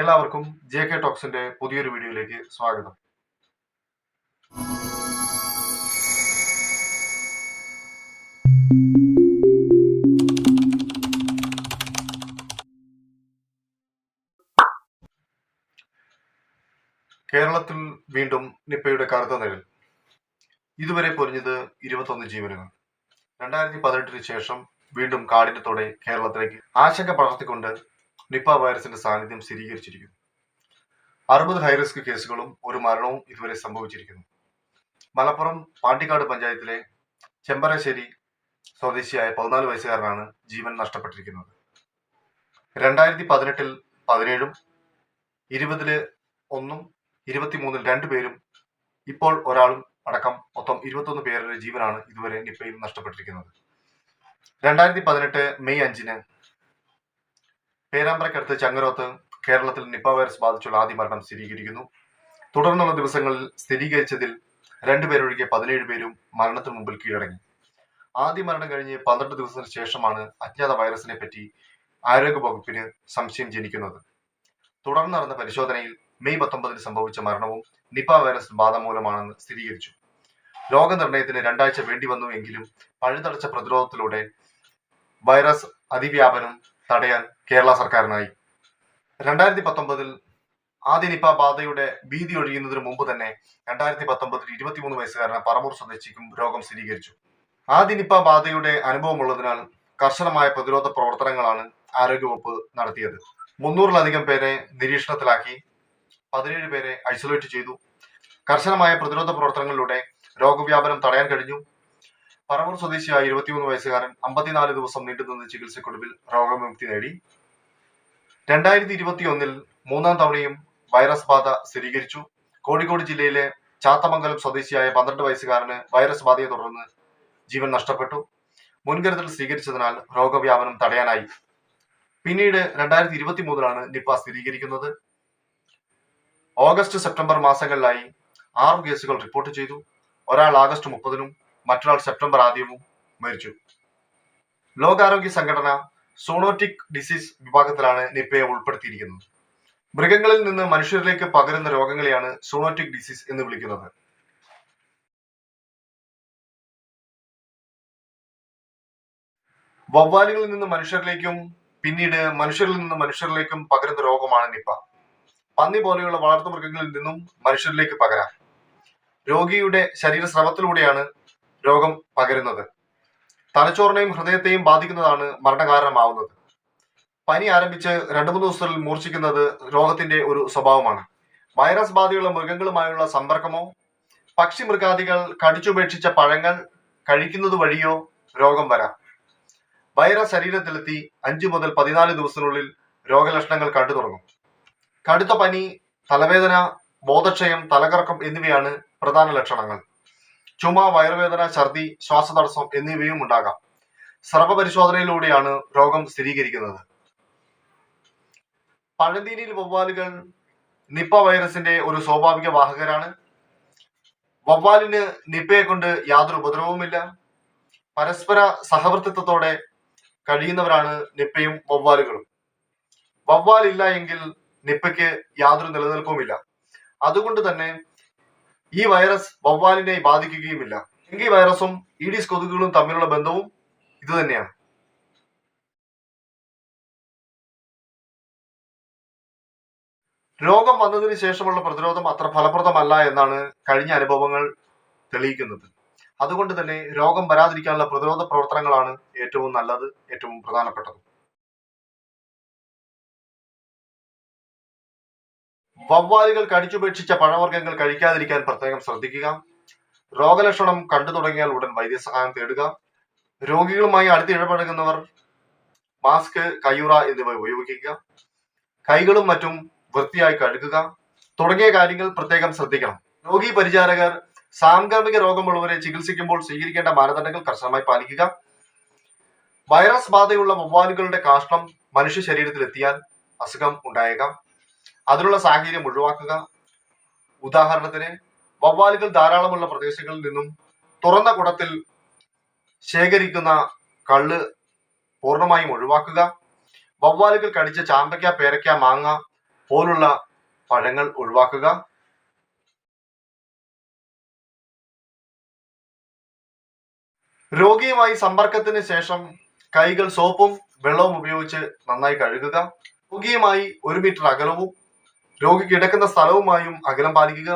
എല്ലാവർക്കും J K ടോക്സിന്റെ പുതിയൊരു വീഡിയോയിലേക്ക് സ്വാഗതം. കേരളത്തിൽ വീണ്ടും നിപ്പയുടെ കറുത്ത നിഴൽ. ഇതുവരെ പൊരിഞ്ഞത് ഇരുപത്തൊന്ന് ജീവനുകൾ. രണ്ടായിരത്തി പതിനെട്ടിന് ശേഷം വീണ്ടും കാഠിന്യത്തോടെ കേരളത്തിലേക്ക് ആശങ്ക പടർത്തിക്കൊണ്ട് നിപ്പ വൈറസിന്റെ സാന്നിധ്യം സ്ഥിരീകരിച്ചിരിക്കുന്നു. അറുപത് ഹൈറിസ്ക് കേസുകളും ഒരു മരണവും ഇതുവരെ സംഭവിച്ചിരിക്കുന്നു. മലപ്പുറം പാണ്ടിക്കാട് പഞ്ചായത്തിലെ ചെമ്പരശ്ശേരി സ്വദേശിയായ പതിനാല് വയസ്സുകാരനാണ് ജീവൻ നഷ്ടപ്പെട്ടിരിക്കുന്നത്. രണ്ടായിരത്തി പതിനെട്ടിൽ പതിനേഴും ഇരുപതിൽ ഒന്നും ഇരുപത്തിമൂന്നിൽ രണ്ടുപേരും ഇപ്പോൾ ഒരാളും അടക്കം മൊത്തം ഇരുപത്തൊന്ന് പേരുടെ ജീവനാണ് ഇതുവരെ നിപ്പയിൽ നഷ്ടപ്പെട്ടിരിക്കുന്നത്. രണ്ടായിരത്തി പതിനെട്ട് മെയ് അഞ്ചിന് പേരാമ്പ്രക്കടുത്ത് ചങ്ങരോത്ത് കേരളത്തിൽ നിപ്പ വൈറസ് ബാധിച്ചുള്ള ആദ്യ മരണം സ്ഥിരീകരിക്കുന്നു. തുടർന്നുള്ള ദിവസങ്ങളിൽ സ്ഥിരീകരിച്ചതിൽ രണ്ടുപേരൊഴികെ പതിനേഴ് പേരും മരണത്തിന് മുമ്പിൽ കീഴടങ്ങി. ആദ്യ മരണം കഴിഞ്ഞ് പന്ത്രണ്ട് ദിവസത്തിന് ശേഷമാണ് അജ്ഞാത വൈറസിനെ പറ്റി ആരോഗ്യ വകുപ്പിന് സംശയം ജനിക്കുന്നത്. തുടർന്ന് നടന്ന പരിശോധനയിൽ മെയ് പത്തൊമ്പതിന് സംഭവിച്ച മരണവും നിപ വൈറസ് ബാധ മൂലമാണെന്ന് സ്ഥിരീകരിച്ചു. രോഗനിർണയത്തിന് രണ്ടാഴ്ച വേണ്ടി വന്നു എങ്കിലും പഴുതടച്ച പ്രതിരോധത്തിലൂടെ വൈറസ് അതിവ്യാപനം തടയാൻ കേരള സർക്കാരിനായി. രണ്ടായിരത്തി പത്തൊമ്പതിൽ ആദ്യ നിപ ബാധയുടെ ഭീതി ഒഴിയുന്നതിന് മുമ്പ് തന്നെ രണ്ടായിരത്തി പത്തൊമ്പതിൽ ഇരുപത്തിമൂന്ന് വയസ്സുകാരന് പറവൂർ സ്വദേശിക്കും രോഗം സ്ഥിരീകരിച്ചു. ആദ്യ നിപ ബാധയുടെ അനുഭവമുള്ളതിനാൽ കർശനമായ പ്രതിരോധ പ്രവർത്തനങ്ങളാണ് ആരോഗ്യവകുപ്പ് നടത്തിയത്. മുന്നൂറിലധികം പേരെ നിരീക്ഷണത്തിലാക്കി പതിനേഴ് പേരെ ഐസൊലേറ്റ് ചെയ്തു. കർശനമായ പ്രതിരോധ പ്രവർത്തനങ്ങളിലൂടെ രോഗവ്യാപനം തടയാൻ കഴിഞ്ഞു. പറവൂർ സ്വദേശിയായ ഇരുപത്തിമൂന്ന് വയസ്സുകാരൻ അമ്പത്തിനാല് ദിവസം നീണ്ടുനിന്ന ചികിത്സക്കൊടുവിൽ രോഗമുക്തി നേടി. രണ്ടായിരത്തി ഇരുപത്തി ഒന്നിൽ മൂന്നാം തവണയും വൈറസ് ബാധ സ്ഥിരീകരിച്ചു. കോഴിക്കോട് ജില്ലയിലെ ചാത്തമംഗലം സ്വദേശിയായ പന്ത്രണ്ട് വയസ്സുകാരന് വൈറസ് ബാധയെ തുടർന്ന് ജീവൻ നഷ്ടപ്പെട്ടു. മുൻകരുതൽ സ്വീകരിച്ചതിനാൽ രോഗവ്യാപനം തടയാനായി. പിന്നീട് രണ്ടായിരത്തി ഇരുപത്തി മൂന്നിലാണ് നിപ്പ സ്ഥിരീകരിക്കുന്നത്. ഓഗസ്റ്റ് സെപ്റ്റംബർ മാസങ്ങളിലായി ആറ് കേസുകൾ റിപ്പോർട്ട് ചെയ്തു. ഒരാൾ ആഗസ്റ്റ് മുപ്പതിനും മറ്റൊരാൾ സെപ്റ്റംബർ ആദ്യവും മരിച്ചു. ലോകാരോഗ്യ സംഘടന സോണോട്ടിക് ഡിസീസ് വിഭാഗത്തിലാണ് നിപ്പയെ ഉൾപ്പെടുത്തിയിരിക്കുന്നത്. മൃഗങ്ങളിൽ നിന്ന് മനുഷ്യരിലേക്ക് പകരുന്ന രോഗങ്ങളെയാണ് സോണോട്ടിക് ഡിസീസ് എന്ന് വിളിക്കുന്നത്. വവ്വാലുകളിൽ നിന്ന് മനുഷ്യരിലേക്കും പിന്നീട് മനുഷ്യരിൽ നിന്ന് മനുഷ്യരിലേക്കും പകരുന്ന രോഗമാണ് നിപ്പ. പന്നി പോലെയുള്ള വളർത്തു മൃഗങ്ങളിൽ നിന്നും മനുഷ്യരിലേക്ക് പകരാം. രോഗിയുടെ ശരീരസ്രവത്തിലൂടെയാണ് രോഗം പകരുന്നത്. തലച്ചോറിനെയും ഹൃദയത്തെയും ബാധിക്കുന്നതാണ് മരണകാരണമാവുന്നത്. പനി ആരംഭിച്ച് രണ്ടു മൂന്ന് ദിവസത്തിൽ മൂർച്ഛിക്കുന്നത് രോഗത്തിന്റെ ഒരു സ്വഭാവമാണ്. വൈറസ് ബാധയുള്ള മൃഗങ്ങളുമായുള്ള സമ്പർക്കമോ പക്ഷി മൃഗാദികൾ കടിച്ചുപേക്ഷിച്ച പഴങ്ങൾ കഴിക്കുന്നത് വഴിയോ രോഗം വരാം. വൈറസ് ശരീരത്തിലെത്തി അഞ്ചു മുതൽ പതിനാല് ദിവസത്തിനുള്ളിൽ രോഗലക്ഷണങ്ങൾ കണ്ടു തുടങ്ങും. കടുത്ത പനി തലവേദന ബോധക്ഷയം തലകറക്കം എന്നിവയാണ് പ്രധാന ലക്ഷണങ്ങൾ. ചുമ വയറുവേദന ഛർദി ശ്വാസതടസ്സം എന്നിവയും ഉണ്ടാകാം. സ്രവ പരിശോധനയിലൂടെയാണ് രോഗം സ്ഥിരീകരിക്കുന്നത്. പഴന്തീനിയിൽ വവ്വാലുകൾ നിപ്പ വൈറസിന്റെ ഒരു സ്വാഭാവിക വാഹകരാണ്. വവ്വാലിന് നിപ്പയെ കൊണ്ട് യാതൊരു ഉപദ്രവവുമില്ല. പരസ്പര സഹവർത്തിത്വത്തോടെ കഴിയുന്നവരാണ് നിപ്പയും വവ്വാലുകളും. വവ്വാലില്ല എങ്കിൽ നിപ്പയ്ക്ക് യാതൊരു നിലനിൽപ്പുമില്ല. അതുകൊണ്ട് തന്നെ ഈ വൈറസ് വവ്വാലിനെ ബാധിക്കുകയുമില്ല. ഡെങ്കി വൈറസും ഈഡിസ് കൊതുകുകളും തമ്മിലുള്ള ബന്ധവും ഇതുതന്നെയാണ് രോഗം വന്നതിന് ശേഷമുള്ള പ്രതിരോധം അത്ര ഫലപ്രദമല്ല എന്നാണ് കഴിഞ്ഞ അനുഭവങ്ങൾ തെളിയിക്കുന്നത്. അതുകൊണ്ട് തന്നെ രോഗം വരാതിരിക്കാനുള്ള പ്രതിരോധ പ്രവർത്തനങ്ങളാണ് ഏറ്റവും നല്ലത് ഏറ്റവും പ്രധാനപ്പെട്ടത്. വവ്വാലുകൾ കടിച്ചുപേക്ഷിച്ച പഴവർഗങ്ങൾ കഴിക്കാതിരിക്കാൻ പ്രത്യേകം ശ്രദ്ധിക്കുക. രോഗലക്ഷണം കണ്ടു തുടങ്ങിയാൽ ഉടൻ വൈദ്യസഹായം തേടുക. രോഗികളുമായി അടുത്ത് ഇടപഴകുന്നവർ മാസ്ക് കയ്യുറ എന്നിവ ഉപയോഗിക്കുക. കൈകളും മറ്റും വൃത്തിയായി കഴുകുക. തുടങ്ങിയ കാര്യങ്ങൾ പ്രത്യേകം ശ്രദ്ധിക്കണം. രോഗി പരിചാരകർ സാംക്രമിക രോഗമുള്ളവരെ ചികിത്സിക്കുമ്പോൾ സ്വീകരിക്കേണ്ട മാനദണ്ഡങ്ങൾ കർശനമായി പാലിക്കുക. വൈറസ് ബാധയുള്ള വവ്വാലുകളുടെ കാഷ്ടം മനുഷ്യ ശരീരത്തിൽ എത്തിയാൽ അസുഖം ഉണ്ടായേക്കാം. അതിനുള്ള സാഹചര്യം ഒഴിവാക്കുക. ഉദാഹരണത്തിന് വവ്വാലുകൾ ധാരാളമുള്ള പ്രദേശങ്ങളിൽ നിന്നും തുറന്ന കുടത്തിൽ ശേഖരിക്കുന്ന കള്ള് പൂർണമായും ഒഴിവാക്കുക. വവ്വാലുകൾ കടിച്ച ചാമ്പയ്ക്ക പേരയ്ക്ക മാങ്ങ പോലുള്ള പഴങ്ങൾ ഒഴിവാക്കുക. രോഗിയുമായി സമ്പർക്കത്തിന് ശേഷം കൈകൾ സോപ്പും വെള്ളവും ഉപയോഗിച്ച് നന്നായി കഴുകുക. രോഗിയുമായി ഒരു മീറ്റർ അകലവും രോഗി കിടക്കുന്ന സ്ഥലവുമായും അകലം പാലിക്കുക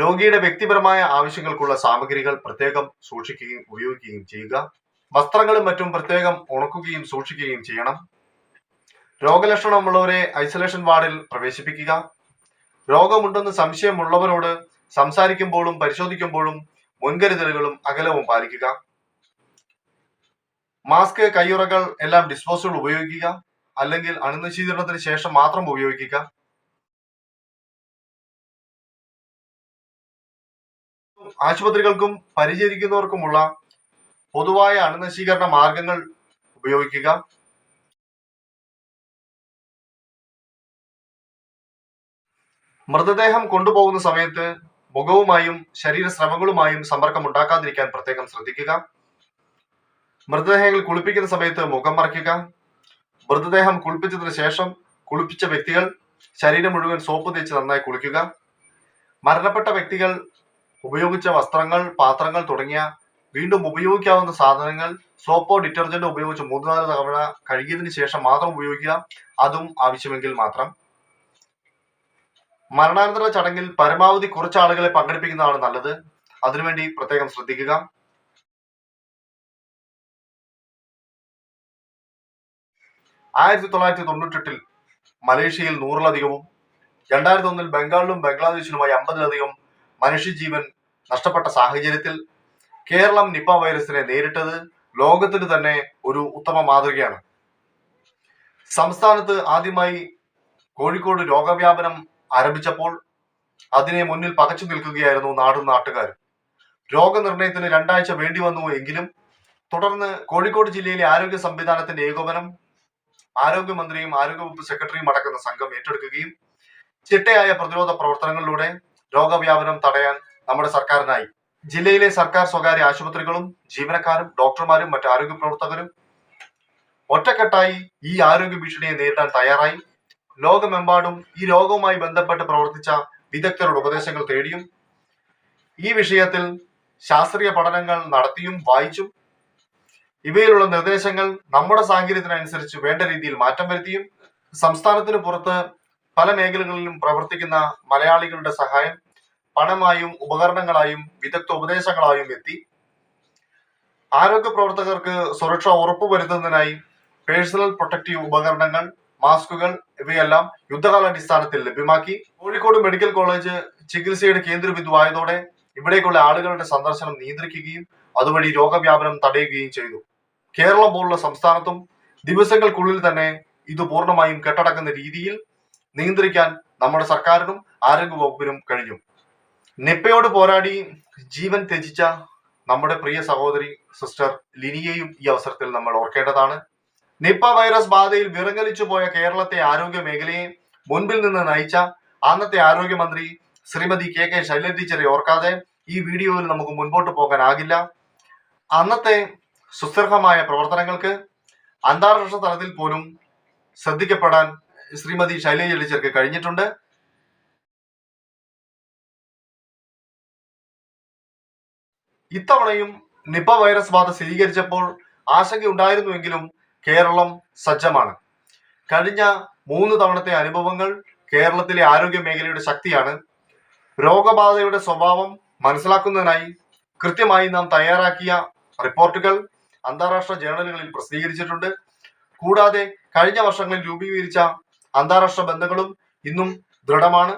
രോഗിയുടെ വ്യക്തിപരമായ ആവശ്യങ്ങൾക്കുള്ള സാമഗ്രികൾ പ്രത്യേകം സൂക്ഷിക്കുകയും ഉപയോഗിക്കുകയും ചെയ്യുക വസ്ത്രങ്ങളും മറ്റും പ്രത്യേകം ഉണക്കുകയും സൂക്ഷിക്കുകയും ചെയ്യണം. രോഗലക്ഷണമുള്ളവരെ ഐസൊലേഷൻ വാർഡിൽ പ്രവേശിപ്പിക്കുക. രോഗമുണ്ടെന്ന് സംശയമുള്ളവരോട് സംസാരിക്കുമ്പോഴും പരിശോധിക്കുമ്പോഴും മുൻകരുതലുകളും അകലവും പാലിക്കുക. മാസ്ക് കയ്യുറകൾ എല്ലാം ഡിസ്പോസിബിൾ ഉപയോഗിക്കുക. അല്ലെങ്കിൽ അണുനശീകരണത്തിന് ശേഷം മാത്രം ഉപയോഗിക്കുക. ആശുപത്രികൾക്കും പരിചരിക്കുന്നവർക്കുമുള്ള പൊതുവായ അണുനശീകരണ മാർഗങ്ങൾ ഉപയോഗിക്കുക. മൃതദേഹം കൊണ്ടുപോകുന്ന സമയത്ത് മുഖവുമായും ശരീരസ്രവങ്ങളുമായും സമ്പർക്കം ഉണ്ടാക്കാതിരിക്കാൻ പ്രത്യേകം ശ്രദ്ധിക്കുക. മൃതദേഹങ്ങൾ കുളിപ്പിക്കുന്ന സമയത്ത് മുഖം മറയ്ക്കുക. മൃതദേഹം കുളിപ്പിച്ചതിന് ശേഷം കുളിപ്പിച്ച വ്യക്തികൾ ശരീരം മുഴുവൻ സോപ്പ് തേച്ച് നന്നായി കുളിക്കുക. മരണപ്പെട്ട വ്യക്തികൾ ഉപയോഗിച്ച വസ്ത്രങ്ങൾ പാത്രങ്ങൾ തുടങ്ങിയ വീണ്ടും ഉപയോഗിക്കാവുന്ന സാധനങ്ങൾ സോപ്പോ ഡിറ്റർജന്റോ ഉപയോഗിച്ച് മൂന്ന് നാല് തവണ കഴുകിയതിന് ശേഷം മാത്രം ഉപയോഗിക്കുക. അതും ആവശ്യമെങ്കിൽ മാത്രം. മരണാനന്തര ചടങ്ങിൽ പരമാവധി കുറച്ച് ആളുകളെ പങ്കെടുപ്പിക്കുന്നതാണ് നല്ലത്. അതിനുവേണ്ടി പ്രത്യേകം ശ്രദ്ധിക്കുക. ആയിരത്തി തൊള്ളായിരത്തി തൊണ്ണൂറ്റെട്ടിൽ മലേഷ്യയിൽ നൂറിലധികവും രണ്ടായിരത്തി ഒന്നിൽ ബംഗാളിലും ബംഗ്ലാദേശിലുമായി അമ്പതിലധികം മനുഷ്യജീവൻ നഷ്ടപ്പെട്ട സാഹചര്യത്തിൽ കേരളം നിപ്പ വൈറസിനെ നേരിട്ടത് ലോകത്തിന് തന്നെ ഒരു ഉത്തമ മാതൃകയാണ്. സംസ്ഥാനത്ത് ആദ്യമായി കോഴിക്കോട് രോഗവ്യാപനം ആരംഭിച്ചപ്പോൾ അതിനെ മുന്നിൽ പകച്ചു നിൽക്കുകയായിരുന്നു നാടും നാട്ടുകാരും രോഗനിർണയത്തിന് രണ്ടാഴ്ച വേണ്ടി വന്നു എങ്കിലും തുടർന്ന് കോഴിക്കോട് ജില്ലയിലെ ആരോഗ്യ സംവിധാനത്തിന്റെ ഏകോപനം ആരോഗ്യമന്ത്രിയും ആരോഗ്യവകുപ്പ് സെക്രട്ടറിയും അടക്കുന്ന സംഘം ഏറ്റെടുക്കുകയും ചിട്ടയായ പ്രതിരോധ പ്രവർത്തനങ്ങളിലൂടെ രോഗവ്യാപനം തടയാൻ നമ്മുടെ സർക്കാരിനായി. ജില്ലയിലെ സർക്കാർ സ്വകാര്യ ആശുപത്രികളും ജീവനക്കാരും ഡോക്ടർമാരും മറ്റു ആരോഗ്യ പ്രവർത്തകരും ഒറ്റക്കെട്ടായി ഈ ആരോഗ്യ ഭീഷണിയെ നേരിടാൻ തയ്യാറായി. ലോകമെമ്പാടും ഈ രോഗവുമായി ബന്ധപ്പെട്ട് പ്രവർത്തിച്ച വിദഗ്ധരുടെ ഉപദേശങ്ങൾ തേടിയും ഈ വിഷയത്തിൽ ശാസ്ത്രീയ പഠനങ്ങൾ നടത്തിയും വായിച്ചും ഇവയിലുള്ള നിർദ്ദേശങ്ങൾ നമ്മുടെ സാഹചര്യത്തിനനുസരിച്ച് വേണ്ട രീതിയിൽ മാറ്റം വരുത്തിയും സംസ്ഥാനത്തിന് പുറത്ത് പല മേഖലകളിലും പ്രവർത്തിക്കുന്ന മലയാളികളുടെ സഹായം പണമായും ഉപകരണങ്ങളായും വിദഗ്ധ ഉപദേശങ്ങളായും എത്തി. ആരോഗ്യ പ്രവർത്തകർക്ക് സുരക്ഷ ഉറപ്പുവരുത്തുന്നതിനായി പേഴ്സണൽ പ്രൊട്ടക്റ്റീവ് ഉപകരണങ്ങൾ മാസ്കുകൾ ഇവയെല്ലാം യുദ്ധകാലാടിസ്ഥാനത്തിൽ ലഭ്യമാക്കി. കോഴിക്കോട് മെഡിക്കൽ കോളേജ് ചികിത്സയുടെ കേന്ദ്രബിന്ദുവായതോടെ ഇവിടേക്കുള്ള ആളുകളുടെ സന്ദർശനം നിയന്ത്രിക്കുകയും അതുവഴി രോഗവ്യാപനം തടയുകയും ചെയ്തു. കേരളം പോലുള്ള സംസ്ഥാനത്തും ദിവസങ്ങൾക്കുള്ളിൽ തന്നെ ഇത് പൂർണമായും കെട്ടടക്കുന്ന രീതിയിൽ നിയന്ത്രിക്കാൻ നമ്മുടെ സർക്കാരിനും ആരോഗ്യ വകുപ്പിനും കഴിഞ്ഞു. നിപ്പയോട് പോരാടി ജീവൻ ത്യജിച്ച നമ്മുടെ പ്രിയ സഹോദരി സിസ്റ്റർ ലിനിയെയും ഈ അവസരത്തിൽ നമ്മൾ ഓർക്കേണ്ടതാണ്. നിപ്പ വൈറസ് ബാധയിൽ വിറങ്ങലിച്ചു പോയ കേരളത്തെ ആരോഗ്യ മേഖലയെ മുൻപിൽ നിന്ന് നയിച്ച അന്നത്തെ ആരോഗ്യമന്ത്രി ശ്രീമതി കെ കെ ശൈലജ ടീച്ചറെ ഓർക്കാതെ ഈ വീഡിയോയിൽ നമുക്ക് മുൻപോട്ട് പോകാനാകില്ല. അന്നത്തെ സുസ്ഥിരമായ പ്രവർത്തനങ്ങൾക്ക് അന്താരാഷ്ട്ര തലത്തിൽ പോലും ശ്രദ്ധിക്കപ്പെടാൻ ശ്രീമതി ശൈലജ ടീച്ചർക്ക് കഴിഞ്ഞിട്ടുണ്ട്. ഇത്തവണയും നിപ വൈറസ് ബാധ സ്ഥിരീകരിച്ചപ്പോൾ ആശങ്കയുണ്ടായിരുന്നുവെങ്കിലും കേരളം സജ്ജമാണ്. കഴിഞ്ഞ മൂന്ന് തവണത്തെ അനുഭവങ്ങൾ കേരളത്തിലെ ആരോഗ്യ മേഖലയുടെ ശക്തിയാണ്. രോഗബാധയുടെ സ്വഭാവം മനസ്സിലാക്കുന്നതിനായി കൃത്യമായി നാം തയ്യാറാക്കിയ റിപ്പോർട്ടുകൾ അന്താരാഷ്ട്ര ജേണലുകളിൽ പ്രസിദ്ധീകരിച്ചിട്ടുണ്ട്. കൂടാതെ കഴിഞ്ഞ വർഷങ്ങളിൽ രൂപീകരിച്ച അന്താരാഷ്ട്ര ബന്ധങ്ങളും ഇന്നും ദൃഢമാണ്.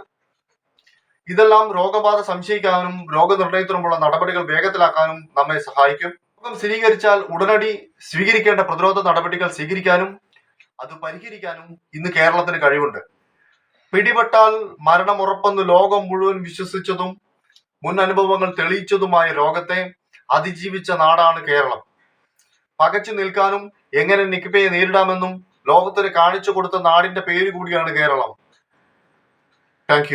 ഇതെല്ലാം രോഗബാധ സംശയിക്കാനും രോഗനിർണയത്തിനുമുള്ള നടപടികൾ വേഗത്തിലാക്കാനും നമ്മെ സഹായിക്കും. രോഗം സ്ഥിരീകരിച്ചാൽ ഉടനടി സ്വീകരിക്കേണ്ട പ്രതിരോധ നടപടികൾ സ്വീകരിക്കാനും അത് പരിഹരിക്കാനും ഇന്ന് കേരളത്തിന് കഴിവുണ്ട്. പിടിപെട്ടാൽ മരണം ഉറപ്പെന്ന് ലോകം മുഴുവൻ വിശ്വസിച്ചതും മുൻ അനുഭവങ്ങൾ തെളിയിച്ചതുമായ രോഗത്തെ അതിജീവിച്ച നാടാണ് കേരളം. പകച്ചു നിൽക്കാനും എങ്ങനെ നിക്പയെ നേരിടാമെന്നും ലോകത്തിന് കാണിച്ചു കൊടുത്ത നാടിന്റെ പേര് കൂടിയാണ് കേരളം. താങ്ക്